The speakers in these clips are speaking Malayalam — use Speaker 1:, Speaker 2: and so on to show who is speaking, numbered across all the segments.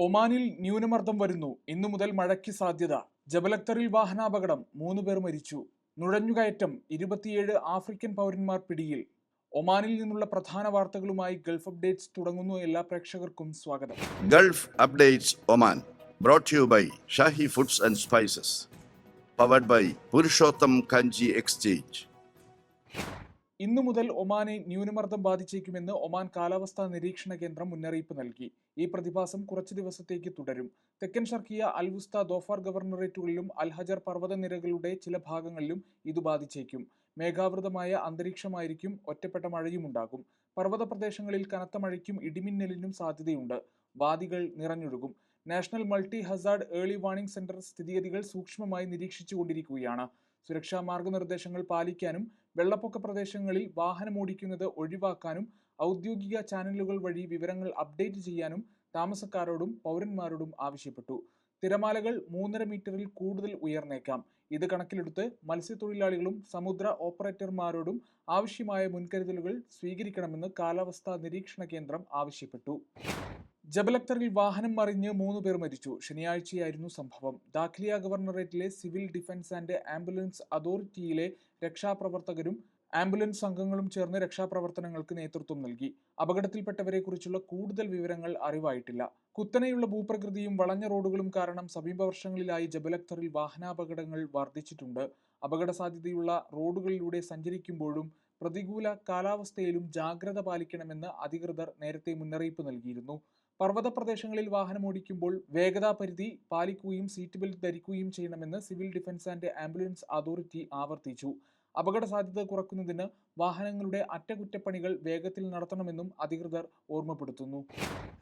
Speaker 1: ഒമാനിൽ ന്യൂനമർദ്ദം വരുന്നു. ഇന്നു മുതൽ മഴയ്ക്ക് സാധ്യത. ജബലക്തറിൽ വാഹനാപകടം. മൂന്ന് പേർ മരിച്ചു. നുഴഞ്ഞുകയറ്റം. ഇരുപത്തിയേഴ് ആഫ്രിക്കൻ പൗരന്മാർ പിടിയിൽ. ഒമാനിൽ നിന്നുള്ള പ്രധാന വാർത്തകളുമായി ഗൾഫ് അപ്ഡേറ്റ്സ് തുടങ്ങുന്നു. എല്ലാ പ്രേക്ഷകർക്കും സ്വാഗതം.
Speaker 2: Gulf Updates Oman. Brought you by Shahi Foods and Spices powered by Purushottam Kanchi Exchange.
Speaker 1: ഇന്നു മുതൽ ഒമാനെ ന്യൂനമർദ്ദം ബാധിച്ചേക്കുമെന്ന് ഒമാൻ കാലാവസ്ഥാ നിരീക്ഷണ കേന്ദ്രം മുന്നറിയിപ്പ് നൽകി. ഈ പ്രതിഭാസം കുറച്ചു ദിവസത്തേക്ക് തുടരും. തെക്കൻ ഷർക്കിയ അൽവുസ്ത ദോഫാർ ഗവർണറേറ്റുകളിലും അൽഹജർ പർവതനിരകളുടെ ചില ഭാഗങ്ങളിലും ഇത് ബാധിച്ചേക്കും. മേഘാവൃതമായ അന്തരീക്ഷമായിരിക്കും ഒറ്റപ്പെട്ട മഴയുമുണ്ടാകും. പർവത പ്രദേശങ്ങളിൽ കനത്ത മഴയ്ക്കും ഇടിമിന്നലിനും സാധ്യതയുണ്ട്. വാദികൾ നിറഞ്ഞൊഴുകും. National Multi Hazard Early Warning Centre സ്ഥിതിഗതികൾ സൂക്ഷ്മമായി നിരീക്ഷിച്ചുകൊണ്ടിരിക്കുകയാണ്. സുരക്ഷാ മാർഗനിർദ്ദേശങ്ങൾ പാലിക്കാനും വെള്ളപ്പൊക്ക പ്രദേശങ്ങളിൽ വാഹനമോടിക്കുന്നത് ഒഴിവാക്കാനും ഔദ്യോഗിക ചാനലുകൾ വഴി വിവരങ്ങൾ അപ്ഡേറ്റ് ചെയ്യാനും താമസക്കാരോടും പൗരന്മാരോടും ആവശ്യപ്പെട്ടു. തിരമാലകൾ മൂന്നര മീറ്ററിൽ കൂടുതൽ ഉയർന്നേക്കാം. ഇത് കണക്കിലെടുത്ത് മത്സ്യത്തൊഴിലാളികളും സമുദ്ര ഓപ്പറേറ്റർമാരോടും ആവശ്യമായ മുൻകരുതലുകൾ സ്വീകരിക്കണമെന്ന് കാലാവസ്ഥാ നിരീക്ഷണ കേന്ദ്രം ആവശ്യപ്പെട്ടു. ജബലക്തറിൽ വാഹനം മറിഞ്ഞ് മൂന്ന് പേർ മരിച്ചു. ശനിയാഴ്ചയായിരുന്നു സംഭവം. ദാഖ്ലിയ ഗവർണറേറ്റിലെ സിവിൽ ഡിഫൻസ് ആൻഡ് ആംബുലൻസ് അതോറിറ്റിയിലെ രക്ഷാപ്രവർത്തകരും ആംബുലൻസ് സംഘങ്ങളും ചേർന്ന് രക്ഷാപ്രവർത്തനങ്ങൾക്ക് നേതൃത്വം നൽകി. അപകടത്തിൽപ്പെട്ടവരെ കുറിച്ചുള്ള കൂടുതൽ വിവരങ്ങൾ അറിവായിട്ടില്ല. കുത്തനെയുള്ള ഭൂപ്രകൃതിയും വളഞ്ഞ റോഡുകളും കാരണം സമീപ വർഷങ്ങളിലായി ജബലക്തറിൽ വാഹനാപകടങ്ങൾ വർദ്ധിച്ചിട്ടുണ്ട്. അപകട സാധ്യതയുള്ള റോഡുകളിലൂടെ സഞ്ചരിക്കുമ്പോഴും പ്രതികൂല കാലാവസ്ഥയിലും ജാഗ്രത പാലിക്കണമെന്ന് അധികൃതർ നേരത്തെ മുന്നറിയിപ്പ് നൽകിയിരുന്നു. പർവത പ്രദേശങ്ങളിൽ വാഹനമോടിക്കുമ്പോൾ വേഗതാ പരിധി പാലിക്കുകയും സീറ്റ് ബെൽറ്റ് ധരിക്കുകയും ചെയ്യണമെന്ന് Civil Defence and Ambulance Authority ആവർത്തിച്ചു. അപകട സാധ്യത കുറയ്ക്കുന്നതിന് വാഹനങ്ങളുടെ അറ്റകുറ്റപ്പണികൾ വേഗത്തിൽ നടത്തണമെന്നും അധികൃതർ ഓർമ്മപ്പെടുത്തുന്നു.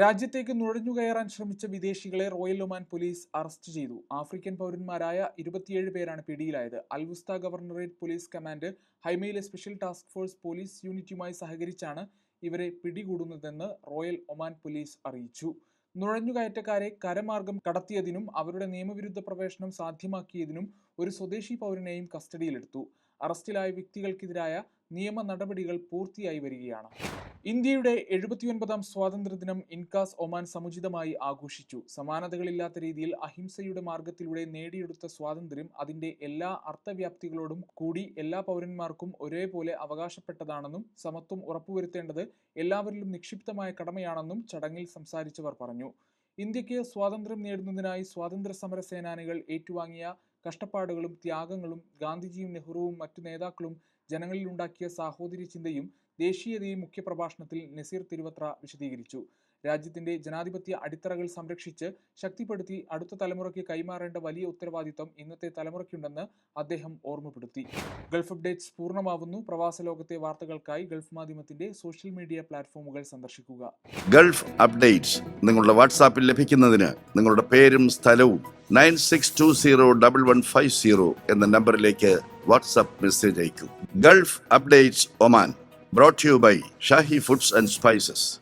Speaker 1: രാജ്യത്തേക്ക് നുഴഞ്ഞുകയറാൻ ശ്രമിച്ച വിദേശികളെ റോയൽ ഒമാൻ പോലീസ് അറസ്റ്റ് ചെയ്തു. ആഫ്രിക്കൻ പൗരന്മാരായ ഇരുപത്തിയേഴ് പേരാണ് പിടിയിലായത്. Al Wusta governorate police command ഹൈമയിലെ special task force police യൂണിറ്റുമായി സഹകരിച്ചാണ് ഇവരെ പിടികൂടുന്നതെന്ന് റോയൽ ഒമാൻ പോലീസ് അറിയിച്ചു. നുഴഞ്ഞുകയറ്റക്കാരെ കരമാർഗം കടത്തിയതിനും അവരുടെ നിയമവിരുദ്ധ പ്രവേശനം സാധ്യമാക്കിയതിനും ഒരു സ്വദേശി പൗരനെയും കസ്റ്റഡിയിലെടുത്തു. അറസ്റ്റിലായ വ്യക്തികൾക്കെതിരായ നിയമ നടപടികൾ പൂർത്തിയായി വരികയാണ്. ഇന്ത്യയുടെ എഴുപത്തിയൊൻപതാം സ്വാതന്ത്ര്യദിനം ഇൻകാസ് ഒമാൻ സമുചിതമായി ആഘോഷിച്ചു. സമാനതകളില്ലാത്ത രീതിയിൽ അഹിംസയുടെ മാർഗത്തിലൂടെ നേടിയെടുത്ത സ്വാതന്ത്ര്യം അതിന്റെ എല്ലാ അർത്ഥവ്യാപ്തികളോടും കൂടി എല്ലാ പൗരന്മാർക്കും ഒരേപോലെ അവകാശപ്പെട്ടതാണെന്നും സമത്വം ഉറപ്പുവരുത്തേണ്ടത് എല്ലാവരിലും നിക്ഷിപ്തമായ കടമയാണെന്നും ചടങ്ങിൽ സംസാരിച്ചവർ പറഞ്ഞു. ഇന്ത്യയ്ക്ക് സ്വാതന്ത്ര്യം നേടുന്നതിനായി സ്വാതന്ത്ര്യ സമര സേനാനികൾ ഏറ്റുവാങ്ങിയ കഷ്ടപ്പാടുകളും ത്യാഗങ്ങളും ഗാന്ധിജിയും നെഹ്റുവും മറ്റു നേതാക്കളും ജനങ്ങളിലുണ്ടാക്കിയ സാഹോദര്യ ചിന്തയും ദേശീയതയും മുഖ്യപ്രഭാഷണത്തിൽ നസീർ തിരുവത്ര വിശദീകരിച്ചു. രാജ്യത്തിന്റെ ജനാധിപത്യ അടിത്തറകൾ സംരക്ഷിച്ച് ശക്തിപ്പെടുത്തി അടുത്ത തലമുറയ്ക്ക് കൈമാറേണ്ട വലിയ ഉത്തരവാദിത്തം ഇന്നത്തെ തലമുറയ്ക്കുണ്ടെന്ന് അദ്ദേഹം ഓർമ്മപ്പെടുത്തി. ഗൾഫ് അപ്ഡേറ്റ്സ് പൂർണമാവുന്നു. പ്രവാസ ലോകത്തെ വാർത്തകൾക്കായി ഗൾഫ് മാധ്യമത്തിന്റെ സോഷ്യൽ മീഡിയ പ്ലാറ്റ്ഫോമുകൾ സന്ദർശിക്കുക.
Speaker 2: ഗൾഫ് അപ്ഡേറ്റ്സ് നിങ്ങളുടെ വാട്സാപ്പിൽ ലഭിക്കുന്നതിന് നിങ്ങളുടെ പേരും സ്ഥലവും nine six two zero double one five zero എന്ന നമ്പറിലേക്ക് WhatsApp message അയക്കൂ. Gulf Updates Oman brought you by Shahi Foods and Spices